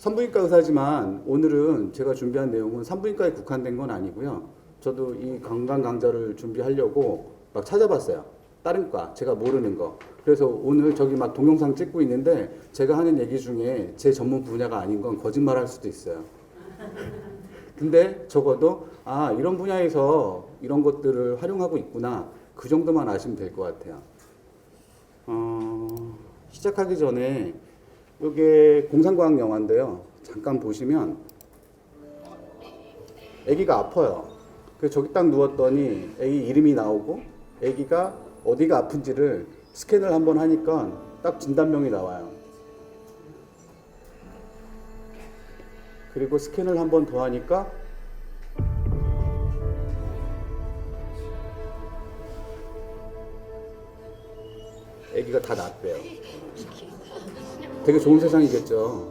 산부인과 의사지만 오늘은 제가 준비한 내용은 산부인과에 국한된 건 아니고요. 저도 이 건강 강좌를 준비하려고 막 찾아봤어요. 다른 과, 제가 모르는 거. 그래서 오늘 저기 막 동영상 찍고 있는데 제가 하는 얘기 중에 제 전문 분야가 아닌 건 거짓말 할 수도 있어요. 근데 적어도 아, 이런 분야에서 이런 것들을 활용하고 있구나. 그 정도만 아시면 될 것 같아요. 어, 시작하기 전에 이게 공상과학 영화인데요. 잠깐 보시면 아기가 아파요. 그래서 저기 딱 누웠더니 아기 이름이 나오고 아기가 어디가 아픈지를 스캔을 한번 하니까 딱 진단명이 나와요. 그리고 스캔을 한번 더 하니까 아기가 다 낫대요. 되게 좋은 세상이겠죠.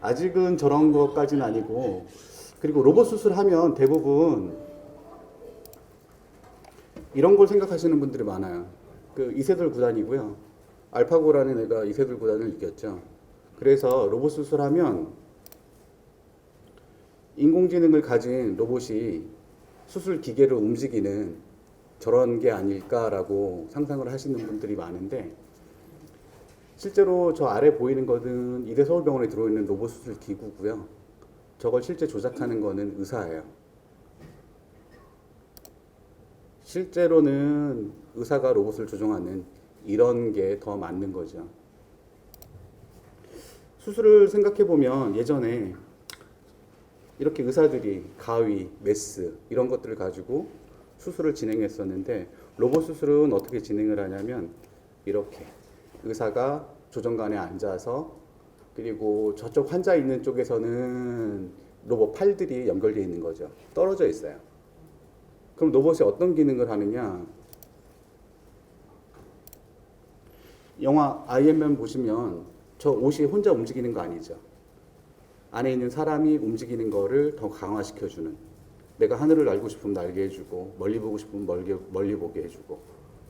아직은 저런 것까지는 아니고 그리고 로봇 수술하면 대부분 이런 걸 생각하시는 분들이 많아요. 그 이세돌 구단이고요. 알파고라는 애가 이세돌 구단을 이겼죠. 그래서 로봇 수술하면 인공지능을 가진 로봇이 수술 기계를 움직이는 저런 게 아닐까라고 상상을 하시는 분들이 많은데 실제로 저 아래 보이는 것은 이대 서울병원에 들어있는 로봇 수술 기구고요. 저걸 실제 조작하는 거는 의사예요. 실제로는 의사가 로봇을 조종하는 이런 게 더 맞는 거죠. 수술을 생각해 보면 예전에 이렇게 의사들이 가위, 메스 이런 것들을 가지고 수술을 진행했었는데 로봇 수술은 어떻게 진행을 하냐면 이렇게 의사가 조정관에 앉아서 그리고 저쪽 환자 있는 쪽에서는 로봇 팔들이 연결되어 있는 거죠. 떨어져 있어요. 그럼 로봇이 어떤 기능을 하느냐? 영화 아이언맨 보시면 저 옷이 혼자 움직이는 거 아니죠. 안에 있는 사람이 움직이는 거를 더 강화시켜주는. 내가 하늘을 날고 싶으면 날게 해주고 멀리 보고 싶으면 멀리, 멀리 보게 해주고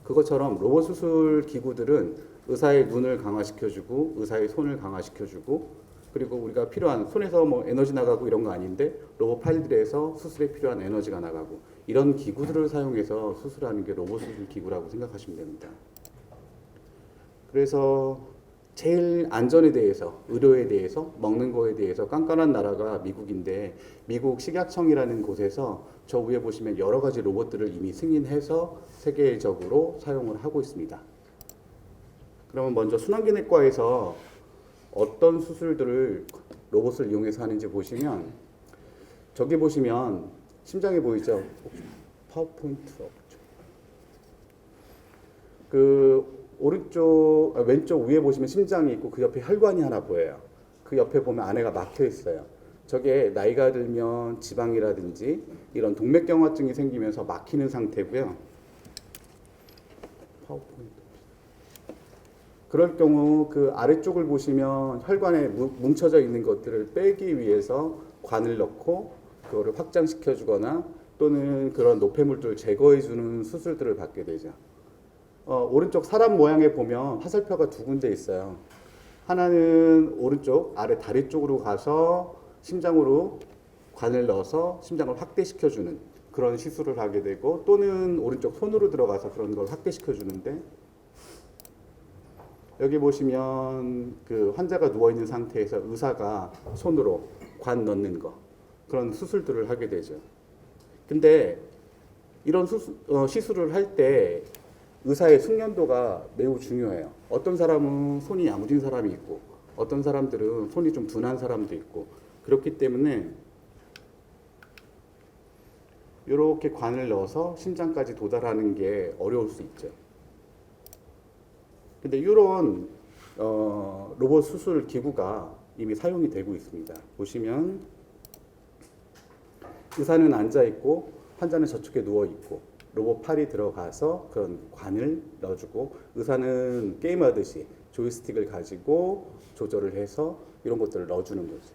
그것처럼 로봇 수술 기구들은 의사의 눈을 강화시켜주고 의사의 손을 강화시켜주고 그리고 우리가 필요한 손에서 뭐 에너지 나가고 이런 거 아닌데 로봇 팔들에서 수술에 필요한 에너지가 나가고 이런 기구들을 사용해서 수술하는 게 로봇 수술 기구라고 생각하시면 됩니다. 그래서 제일 안전에 대해서, 의료에 대해서, 먹는 거에 대해서 깐깐한 나라가 미국인데 미국 식약청이라는 곳에서 저 위에 보시면 여러 가지 로봇들을 이미 승인해서 세계적으로 사용을 하고 있습니다. 그러면 먼저 순환기내과에서 어떤 수술들을 로봇을 이용해서 하는지 보시면 저기 보시면 심장이 보이죠? 파워포인트 없죠. 그 오른쪽 아, 왼쪽 위에 보시면 심장이 있고 그 옆에 혈관이 하나 보여요. 그 옆에 보면 안에가 막혀 있어요. 저게 나이가 들면 지방이라든지 이런 동맥경화증이 생기면서 막히는 상태고요. 파워포인트. 그럴 경우 그 아래쪽을 보시면 혈관에 무- 뭉쳐져 있는 것들을 빼기 위해서 관을 넣고 그거를 확장시켜 주거나 또는 그런 노폐물들을 제거해 주는 수술들을 받게 되죠. 어, 오른쪽 사람 모양에 보면 화살표가 두 군데 있어요. 하나는 오른쪽 아래 다리 쪽으로 가서 심장으로 관을 넣어서 심장을 확대시켜 주는 그런 시술을 하게 되고 또는 오른쪽 손으로 들어가서 그런 걸 확대시켜 주는데 여기 보시면 그 환자가 누워 있는 상태에서 의사가 손으로 관 넣는 거 그런 수술들을 하게 되죠. 근데 이런 수술, 어, 시술을 할 때 의사의 숙련도가 매우 중요해요. 어떤 사람은 손이 야무진 사람이 있고 어떤 사람들은 손이 좀 둔한 사람도 있고 그렇기 때문에 이렇게 관을 넣어서 심장까지 도달하는 게 어려울 수 있죠. 근데 이런 어, 로봇 수술 기구가 이미 사용이 되고 있습니다. 보시면 의사는 앉아 있고 환자는 저쪽에 누워 있고 로봇 팔이 들어가서 그런 관을 넣어주고 의사는 게임하듯이 조이스틱을 가지고 조절을 해서 이런 것들을 넣어주는 거죠.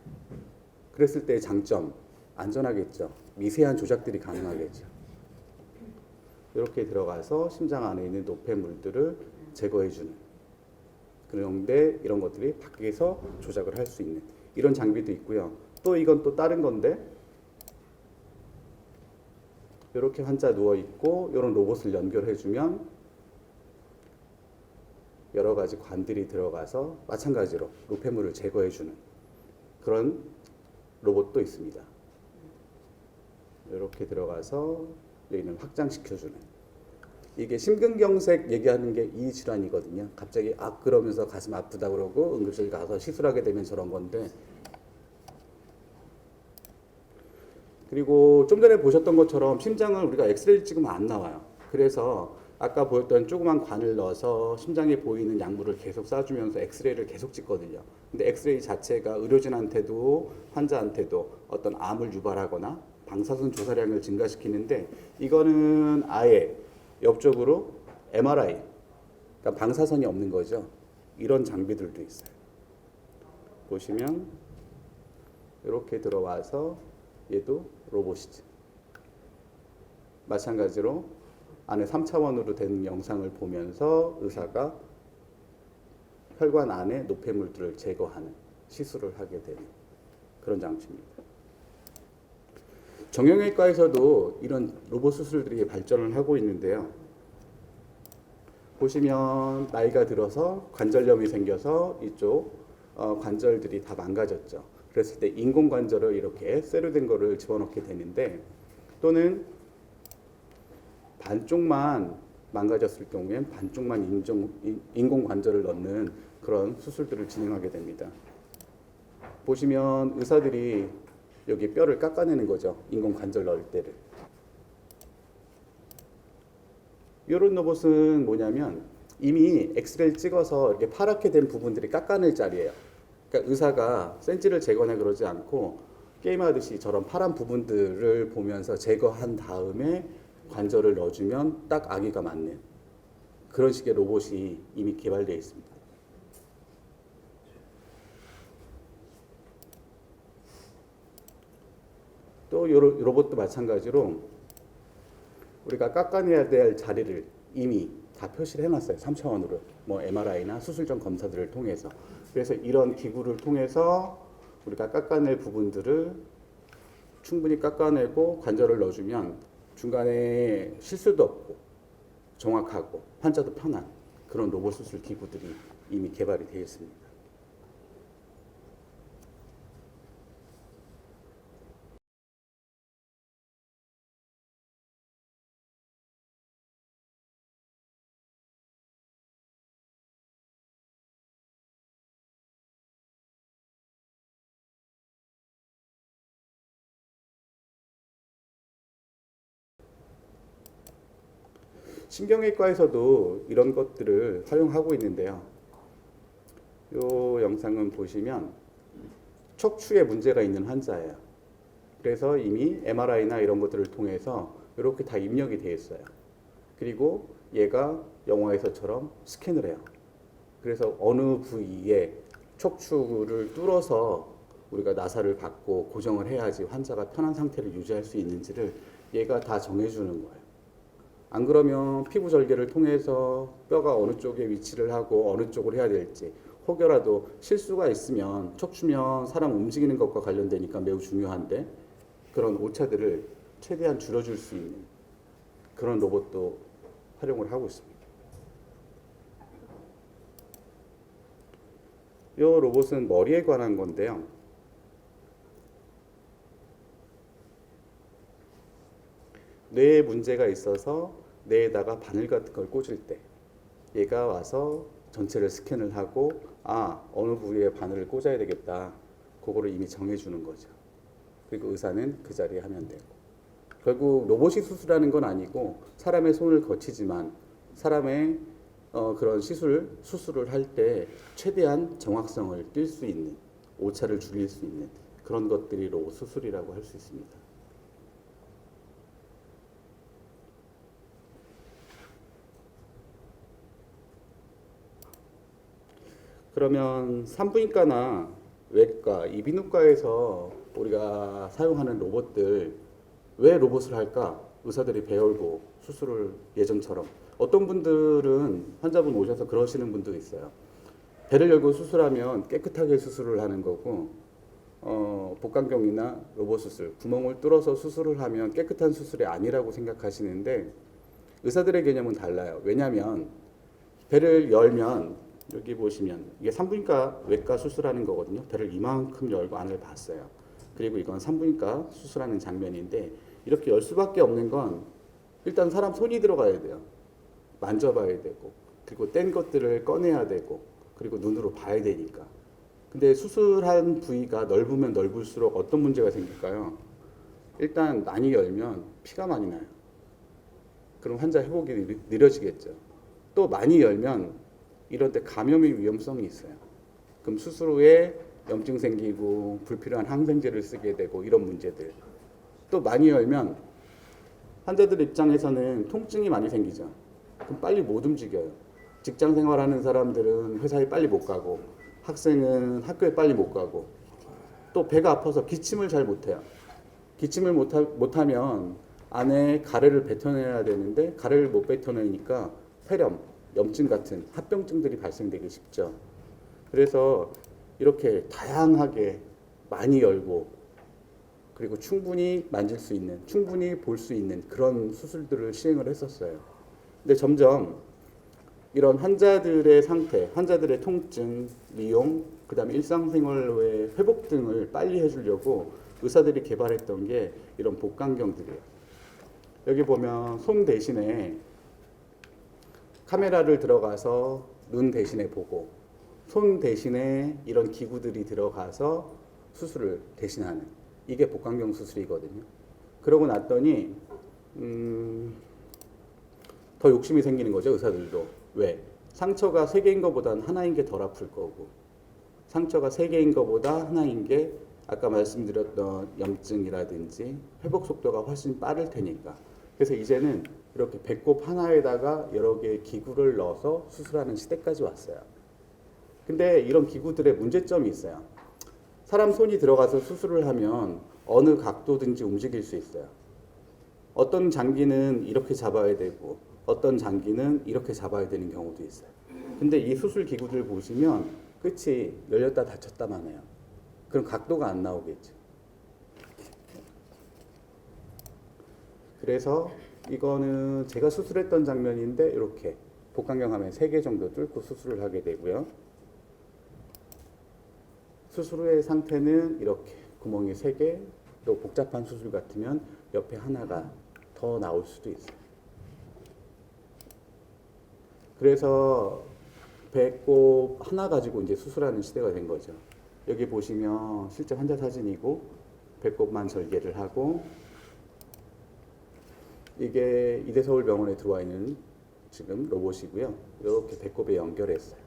그랬을 때 장점 안전하겠죠. 미세한 조작들이 가능하겠죠. 이렇게 들어가서 심장 안에 있는 노폐물들을 제거해주는 그런데 이런 것들이 밖에서 조작을 할 수 있는 이런 장비도 있고요. 또 이건 또 다른 건데 이렇게 환자 누워 있고 이런 로봇을 연결해 주면 여러 가지 관들이 들어가서 마찬가지로 노폐물을 제거해 주는 그런 로봇도 있습니다. 이렇게 들어가서 여기는 확장시켜 주는 이게 심근경색 얘기하는 게 이 질환이거든요. 갑자기 아 그러면서 가슴 아프다 그러고 응급실 가서 시술하게 되면 저런 건데 그리고 좀 전에 보셨던 것처럼 심장을 우리가 엑스레이 찍으면 안 나와요. 그래서 아까 보였던 조그만 관을 넣어서 심장에 보이는 약물을 계속 쏴주면서 엑스레이를 계속 찍거든요. 근데 엑스레이 자체가 의료진한테도 환자한테도 어떤 암을 유발하거나 방사선 조사량을 증가시키는데 이거는 아예 옆쪽으로 MRI, 그러니까 방사선이 없는 거죠. 이런 장비들도 있어요. 보시면 이렇게 들어와서 얘도 로봇이죠. 마찬가지로 안에 3차원으로 된 영상을 보면서 의사가 혈관 안에 노폐물들을 제거하는 시술을 하게 되는 그런 장치입니다. 정형외과에서도 이런 로봇 수술들이 발전을 하고 있는데요. 보시면 나이가 들어서 관절염이 생겨서 이쪽 어, 관절들이 다 망가졌죠. 그랬을 때 인공 관절을 이렇게 쇠로 된 거를 집어넣게 되는데 또는 반쪽만 망가졌을 경우엔 반쪽만 인종, 인- 인공 관절을 넣는 그런 수술들을 진행하게 됩니다. 보시면 의사들이 여기 뼈를 깎아내는 거죠. 인공 관절 넣을 때를. 이런 로봇은 뭐냐면 이미 엑스레이를 찍어서 이렇게 파랗게 된 부분들이 깎아낼 자리예요. 그러니까 의사가 센지를 제거나 그러지 않고 게임하듯이 저런 파란 부분들을 보면서 제거한 다음에 관절을 넣어주면 딱 아기가 맞는 그런 식의 로봇이 이미 개발되어 있습니다. 또 로봇도 마찬가지로 우리가 깎아내야 될 자리를 이미 다 표시를 해놨어요. 3차원으로 뭐 MRI나 수술 전 검사들을 통해서 그래서 이런 기구를 통해서 우리가 깎아낼 부분들을 충분히 깎아내고 관절을 넣어주면 중간에 실수도 없고 정확하고 환자도 편한 그런 로봇 수술 기구들이 이미 개발이 되어 있습니다. 신경외과에서도 이런 것들을 활용하고 있는데요. 이 영상은 보시면 척추에 문제가 있는 환자예요. 그래서 이미 MRI나 이런 것들을 통해서 이렇게 다 입력이 되어 있어요. 그리고 얘가 영화에서처럼 스캔을 해요. 그래서 어느 부위에 척추를 뚫어서 우리가 나사를 받고 고정을 해야지 환자가 편한 상태를 유지할 수 있는지를 얘가 다 정해주는 거예요. 안 그러면 피부 절개를 통해서 뼈가 어느 쪽에 위치를 하고 어느 쪽을 해야 될지 혹여라도 실수가 있으면 척추면 사람 움직이는 것과 관련되니까 매우 중요한데 그런 오차들을 최대한 줄여줄 수 있는 그런 로봇도 활용을 하고 있습니다. 이 로봇은 머리에 관한 건데요. 뇌에 문제가 있어서 뇌에다가 바늘 같은 걸 꽂을 때 얘가 와서 전체를 스캔을 하고 아 어느 부위에 바늘을 꽂아야 되겠다. 그거를 이미 정해주는 거죠. 그리고 의사는 그 자리에 하면 되고. 결국 로봇이 수술하는 건 아니고 사람의 손을 거치지만 사람의 어, 그런 시술 수술을 할 때 최대한 정확성을 띌 수 있는 오차를 줄일 수 있는 그런 것들이 로봇 수술이라고 할 수 있습니다. 그러면 산부인과나 외과, 이비인후과에서 우리가 사용하는 로봇들 왜 로봇을 할까? 의사들이 배우고 수술을 예전처럼 어떤 분들은 환자분 오셔서 그러시는 분도 있어요. 배를 열고 수술하면 깨끗하게 수술을 하는 거고 어, 복강경이나 로봇 수술 구멍을 뚫어서 수술을 하면 깨끗한 수술이 아니라고 생각하시는데 의사들의 개념은 달라요. 왜냐하면 배를 열면 여기 보시면 이게 산부인과 외과 수술하는 거거든요. 배를 이만큼 열고 안을 봤어요. 그리고 이건 산부인과 수술하는 장면인데 이렇게 열 수밖에 없는 건 일단 사람 손이 들어가야 돼요. 만져봐야 되고 그리고 뗀 것들을 꺼내야 되고 그리고 눈으로 봐야 되니까. 근데 수술한 부위가 넓으면 넓을수록 어떤 문제가 생길까요? 일단 많이 열면 피가 많이 나요. 그럼 환자 회복이 느- 느려지겠죠. 또 많이 열면 이런 데 감염의 위험성이 있어요. 그럼 후에 염증 생기고 불필요한 항생제를 쓰게 되고 이런 문제들. 또 많이 열면 환자들 입장에서는 통증이 많이 생기죠. 그럼 빨리 못 움직여요. 직장 생활하는 사람들은 회사에 빨리 못 가고 학생은 학교에 빨리 못 가고 또 배가 아파서 기침을 잘 못해요. 기침을 못하, 못하면 안에 가래를 뱉어내야 되는데 가래를 못 뱉어내니까 폐렴, 염증 같은 합병증들이 발생되기 쉽죠. 그래서 이렇게 다양하게 많이 열고 그리고 충분히 만질 수 있는, 충분히 볼 수 있는 그런 수술들을 시행을 했었어요. 근데 점점 이런 환자들의 상태, 환자들의 통증, 미용, 그다음에 일상생활의 회복 등을 빨리 해주려고 의사들이 개발했던 게 이런 복강경들이에요. 여기 보면 손 대신에 카메라를 들어가서 눈 대신에 보고 손 대신에 이런 기구들이 들어가서 수술을 대신하는 이게 복강경 수술이거든요. 그러고 났더니 음, 더 욕심이 생기는 거죠 의사들도. 왜? 상처가 세 개인 것보다는 하나인 게 덜 아플 거고. 상처가 세 개인 것보다 하나인 게 아까 말씀드렸던 염증이라든지 회복 속도가 훨씬 빠를 테니까 그래서 이제는 이렇게 배꼽 하나에다가 여러 개의 기구를 넣어서 수술하는 시대까지 왔어요. 근데 이런 기구들의 문제점이 있어요. 사람 손이 들어가서 수술을 하면 어느 각도든지 움직일 수 있어요. 어떤 장기는 이렇게 잡아야 되고 어떤 장기는 이렇게 잡아야 되는 경우도 있어요. 근데 이 수술 기구들 보시면 끝이 열렸다 닫혔다만 해요. 그럼 각도가 안 나오겠죠. 그래서 이거는 제가 수술했던 장면인데 이렇게 복강경 하면 3개 정도 뚫고 수술을 하게 되고요. 수술 후의 상태는 이렇게 구멍이 3개, 또 복잡한 수술 같으면 옆에 하나가 더 나올 수도 있어요. 그래서 배꼽 하나 가지고 이제 수술하는 시대가 된 거죠. 여기 보시면 실제 환자 사진이고 배꼽만 절개를 하고 이게 이대서울병원에 들어와 있는 지금 로봇이고요. 이렇게 배꼽에 연결했어요.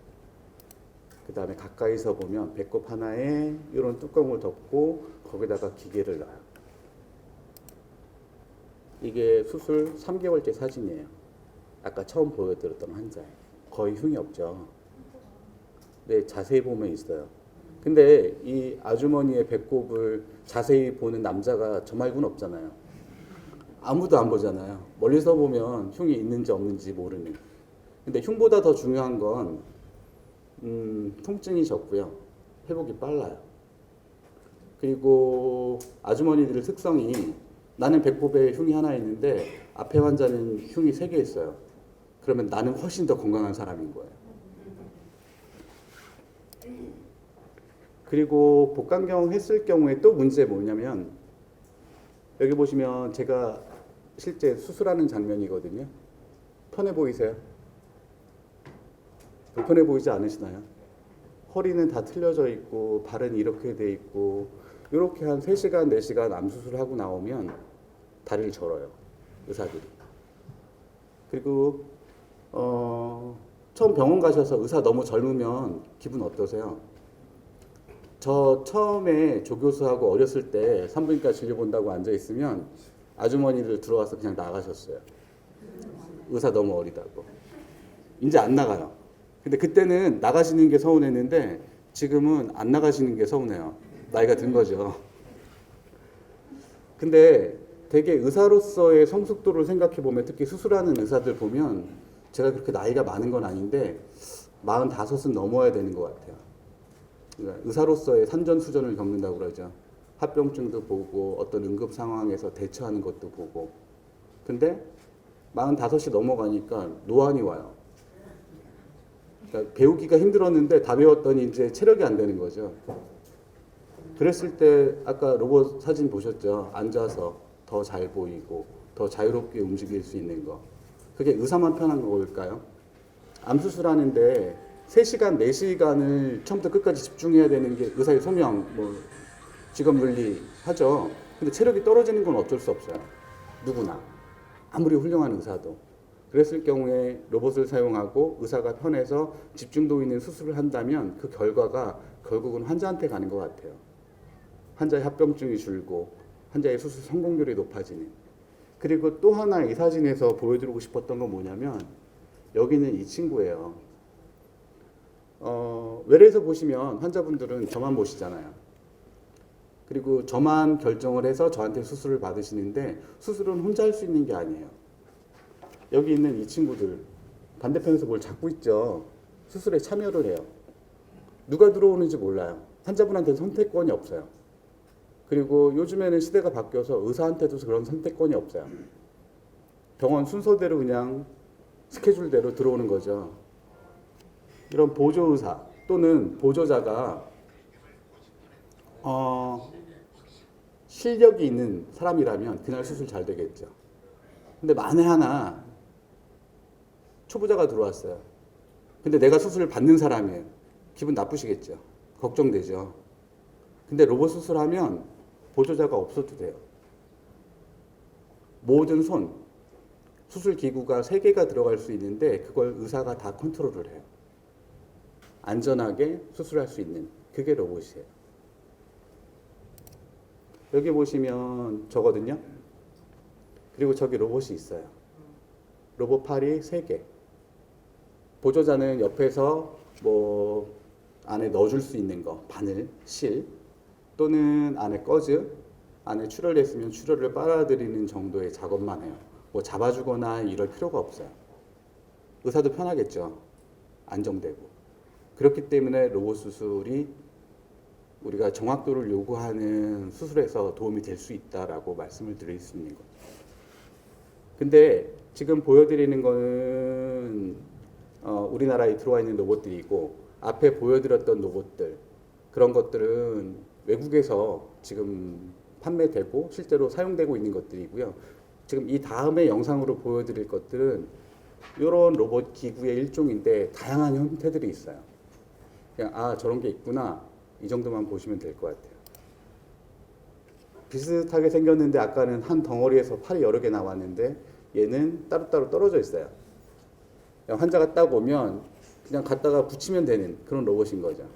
그 다음에 가까이서 보면 배꼽 하나에 이런 뚜껑을 덮고 거기다가 기계를 넣어요. 이게 수술 3개월째 사진이에요. 아까 처음 보여드렸던 환자예요. 거의 흉이 없죠. 네, 자세히 보면 있어요. 근데 이 아주머니의 배꼽을 자세히 보는 남자가 저 말고는 없잖아요. 아무도 안 보잖아요. 멀리서 보면 흉이 있는지 없는지 모르는. 근데 흉보다 더 중요한 건 음, 통증이 적고요. 회복이 빨라요. 그리고 아주머니들 특성이 나는 배꼽에 흉이 하나 있는데 앞에 환자는 흉이 세 개 있어요. 그러면 나는 훨씬 더 건강한 사람인 거예요. 그리고 복강경 했을 경우에 또 문제 뭐냐면 여기 보시면 제가 실제 수술하는 장면이거든요. 편해 보이세요? 불편해 보이지 않으시나요? 허리는 다 틀려져 있고 발은 이렇게 돼 있고 이렇게 한 3시간, 4시간 암 수술하고 나오면 다리를 절어요. 의사들이. 그리고 어, 처음 병원 가셔서 의사 너무 젊으면 기분 어떠세요? 저 처음에 조교수하고 어렸을 때 산부인과 진료 본다고 앉아 있으면 아주머니들 들어와서 그냥 나가셨어요. 의사 너무 어리다고. 이제 안 나가요. 근데 그때는 나가시는 게 서운했는데 지금은 안 나가시는 게 서운해요. 나이가 든 거죠. 근데 되게 의사로서의 성숙도를 생각해 보면 특히 수술하는 의사들 보면 제가 그렇게 나이가 많은 건 아닌데 45은 넘어야 되는 것 같아요. 그러니까 의사로서의 산전수전을 겪는다고 그러죠. 합병증도 보고 어떤 응급 상황에서 대처하는 것도 보고. 근데 45이 넘어가니까 노안이 와요. 그러니까 배우기가 힘들었는데 다 배웠더니 이제 체력이 안 되는 거죠. 그랬을 때 아까 로봇 사진 보셨죠? 앉아서 더 잘 보이고 더 자유롭게 움직일 수 있는 거. 그게 의사만 편한 걸까요? 암 수술하는데 3시간, 4시간을 처음부터 끝까지 집중해야 되는 게 의사의 소명, 뭐 직업 윤리 하죠. 근데 체력이 떨어지는 건 어쩔 수 없어요. 누구나. 아무리 훌륭한 의사도. 그랬을 경우에 로봇을 사용하고 의사가 편해서 집중도 있는 수술을 한다면 그 결과가 결국은 환자한테 가는 것 같아요. 환자의 합병증이 줄고 환자의 수술 성공률이 높아지는. 그리고 또 하나 이 사진에서 보여드리고 싶었던 건 뭐냐면 여기는 이 친구예요. 어, 외래에서 보시면 환자분들은 저만 보시잖아요. 그리고 저만 결정을 해서 저한테 수술을 받으시는데 수술은 혼자 할 수 있는 게 아니에요. 여기 있는 이 친구들 반대편에서 뭘 잡고 있죠. 수술에 참여를 해요. 누가 들어오는지 몰라요. 환자분한테 선택권이 없어요. 그리고 요즘에는 시대가 바뀌어서 의사한테도 그런 선택권이 없어요. 병원 순서대로 그냥 스케줄대로 들어오는 거죠. 이런 보조 의사 또는 보조자가 어, 실력이 있는 사람이라면 그날 수술 잘 되겠죠. 근데 만에 하나 초보자가 들어왔어요. 근데 내가 수술을 받는 사람이에요. 기분 나쁘시겠죠. 걱정되죠. 근데 로봇 수술하면 보조자가 없어도 돼요. 모든 손, 수술 기구가 세 개가 들어갈 수 있는데 그걸 의사가 다 컨트롤을 해요. 안전하게 수술할 수 있는 그게 로봇이에요. 여기 보시면 저거든요. 그리고 저기 로봇이 있어요. 로봇 팔이 세 개. 보조자는 옆에서 뭐 안에 넣어줄 수 있는 거, 바늘, 실, 또는 안에 꺼즈, 안에 출혈했으면 출혈을 빨아들이는 정도의 작업만 해요. 뭐 잡아주거나 이럴 필요가 없어요. 의사도 편하겠죠. 안정되고. 그렇기 때문에 로봇 수술이 우리가 정확도를 요구하는 수술에서 도움이 될 수 있다라고 말씀을 드릴 수 있는 거죠. 근데 지금 보여드리는 거는 어, 우리나라에 들어와 있는 로봇들이고 앞에 보여드렸던 로봇들 그런 것들은 외국에서 지금 판매되고 실제로 사용되고 있는 것들이고요. 지금 이 다음에 영상으로 보여드릴 것들은 이런 로봇 기구의 일종인데 다양한 형태들이 있어요. 그냥 아 저런 게 있구나 이 정도만 보시면 될 것 같아요. 비슷하게 생겼는데 아까는 한 덩어리에서 팔이 여러 개 나왔는데 얘는 따로따로 떨어져 있어요. 환자가 딱 오면 그냥 갖다가 붙이면 되는 그런 로봇인 거죠.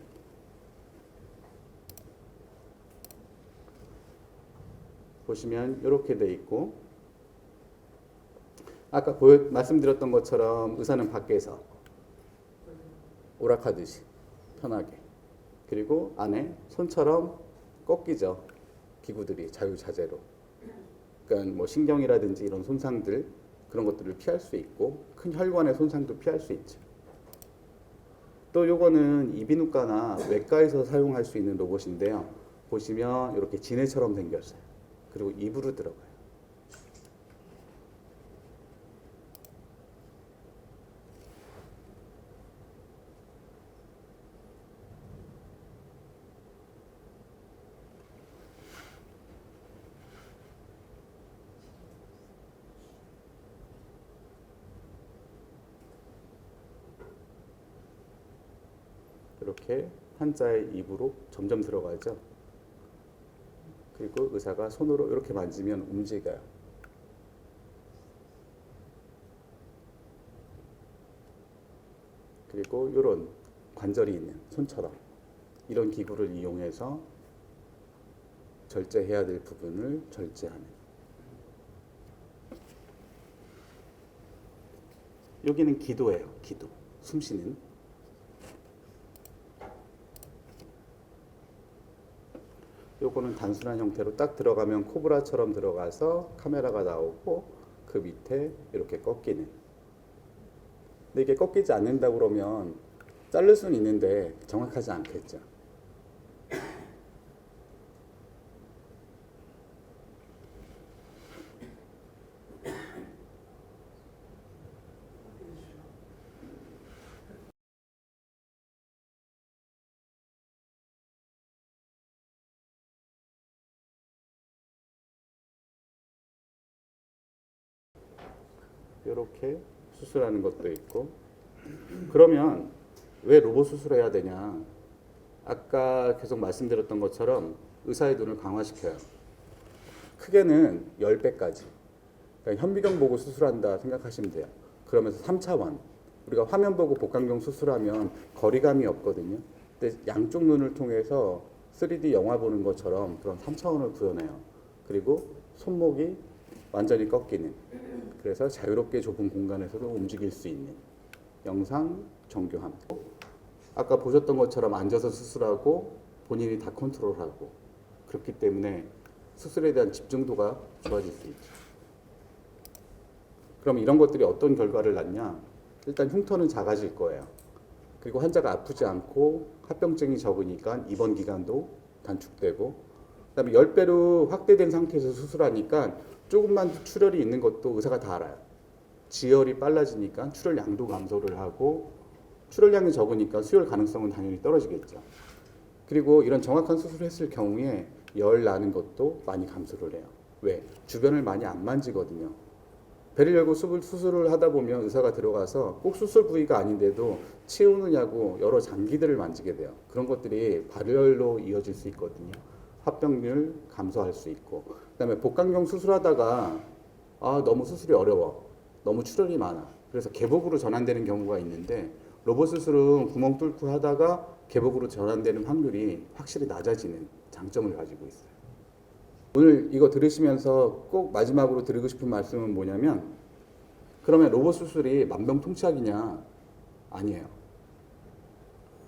보시면 이렇게 돼 있고 아까 보여, 말씀드렸던 것처럼 의사는 밖에서 오락하듯이 편하게 그리고 안에 손처럼 꺾이죠. 기구들이 자유자재로. 그러니까 뭐 신경이라든지 이런 손상들 그런 것들을 피할 수 있고 큰 혈관의 손상도 피할 수 있죠. 또 요거는 이비인후과나 외과에서 사용할 수 있는 로봇인데요. 보시면 이렇게 지네처럼 생겼어요. 그리고 입으로 들어가요 환자의 입으로 점점 들어가죠. 그리고 의사가 손으로 이렇게 만지면 움직여요. 그리고 이런 관절이 있는 손처럼 이런 기구를 이용해서 절제해야 될 부분을 절제하는. 여기는 기도예요. 기도. 숨 쉬는. 요거는 단순한 형태로 딱 들어가면 코브라처럼 들어가서 카메라가 나오고 그 밑에 이렇게 꺾이는. 근데 이게 꺾이지 않는다 그러면 자를 수는 있는데 정확하지 않겠죠. 이렇게 수술하는 것도 있고 그러면 왜 로봇 수술해야 되냐? 아까 계속 말씀드렸던 것처럼 의사의 눈을 강화시켜요. 크게는 10배까지. 그러니까 현미경 보고 수술한다 생각하시면 돼요. 그러면서 3차원. 우리가 화면 보고 복강경 수술하면 거리감이 없거든요. 근데 양쪽 눈을 통해서 3D 영화 보는 것처럼 그런 3차원을 구현해요. 그리고 손목이 완전히 꺾이는. 그래서 자유롭게 좁은 공간에서도 움직일 수 있는 영상 정교함. 아까 보셨던 것처럼 앉아서 수술하고 본인이 다 컨트롤하고 그렇기 때문에 수술에 대한 집중도가 좋아질 수 있죠. 그럼 이런 것들이 어떤 결과를 낳냐? 일단 흉터는 작아질 거예요. 그리고 환자가 아프지 않고 합병증이 적으니까 입원 기간도 단축되고 그다음에 10배로 확대된 상태에서 수술하니까 조금만 출혈이 있는 것도 의사가 다 알아요. 지혈이 빨라지니까 출혈량도 감소를 하고 출혈량이 적으니까 수혈 가능성은 당연히 떨어지겠죠. 그리고 이런 정확한 수술을 했을 경우에 열 나는 것도 많이 감소를 해요. 왜? 주변을 많이 안 만지거든요. 배를 열고 수술, 수술을 하다 보면 의사가 들어가서 꼭 수술 부위가 아닌데도 치우느냐고 여러 장기들을 만지게 돼요. 그런 것들이 발열로 이어질 수 있거든요. 합병률 감소할 수 있고 그다음에 복강경 수술하다가 아 너무 수술이 어려워 너무 출혈이 많아 그래서 개복으로 전환되는 경우가 있는데 로봇 수술은 구멍 뚫고 하다가 개복으로 전환되는 확률이 확실히 낮아지는 장점을 가지고 있어요. 오늘 이거 들으시면서 꼭 마지막으로 드리고 싶은 말씀은 뭐냐면 그러면 로봇 수술이 만병통치약이냐? 아니에요.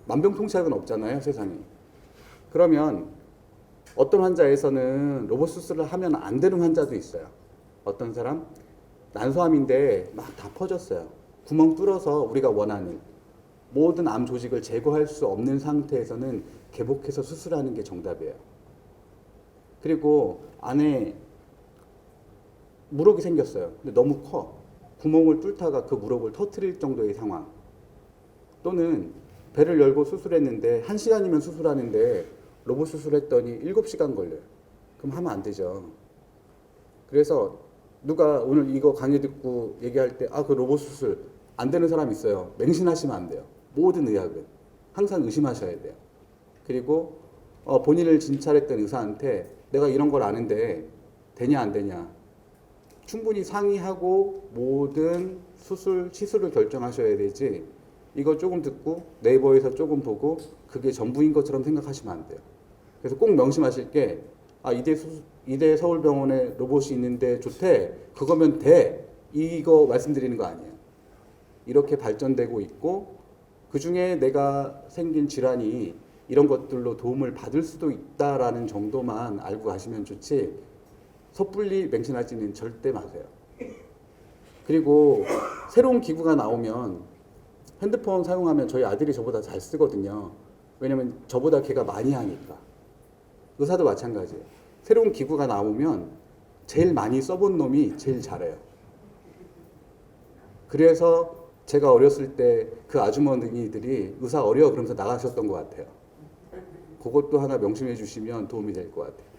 만병통치약은 없잖아요, 세상에. 그러면 어떤 환자에서는 로봇 수술을 하면 안 되는 환자도 있어요. 어떤 사람 난소암인데 막 다 퍼졌어요. 구멍 뚫어서 우리가 원하는 모든 암 조직을 제거할 수 없는 상태에서는 개복해서 수술하는 게 정답이에요. 그리고 안에 무럭이 생겼어요. 근데 너무 커. 구멍을 뚫다가 그 무럭을 터트릴 정도의 상황. 또는 배를 열고 수술했는데 1시간이면 수술하는데 로봇 수술했더니 7시간 걸려요. 그럼 하면 안 되죠. 그래서 누가 오늘 이거 강의 듣고 얘기할 때 아 그 로봇 수술 안 되는 사람 있어요. 맹신하시면 안 돼요. 모든 의학은 항상 의심하셔야 돼요. 그리고 어, 본인을 진찰했던 의사한테 내가 이런 걸 아는데 되냐 안 되냐 충분히 상의하고 모든 수술 치수를 결정하셔야 되지 이거 조금 듣고 네이버에서 조금 보고 그게 전부인 것처럼 생각하시면 안 돼요. 그래서 꼭 명심하실 게 아, 이대, 수, 이대 서울병원에 로봇이 있는데 좋대. 그거면 돼. 이거 말씀드리는 거 아니에요. 이렇게 발전되고 있고 그 중에 내가 생긴 질환이 이런 것들로 도움을 받을 수도 있다라는 정도만 알고 가시면 좋지 섣불리 맹신하지는 절대 마세요. 그리고 새로운 기구가 나오면 핸드폰 사용하면 저희 아들이 저보다 잘 쓰거든요. 왜냐면 저보다 걔가 많이 하니까. 의사도 마찬가지예요. 새로운 기구가 나오면 제일 많이 써본 놈이 제일 잘해요. 그래서 제가 어렸을 때 그 아주머니들이 의사 어려워 그러면서 나가셨던 것 같아요. 그것도 하나 명심해 주시면 도움이 될 것 같아요.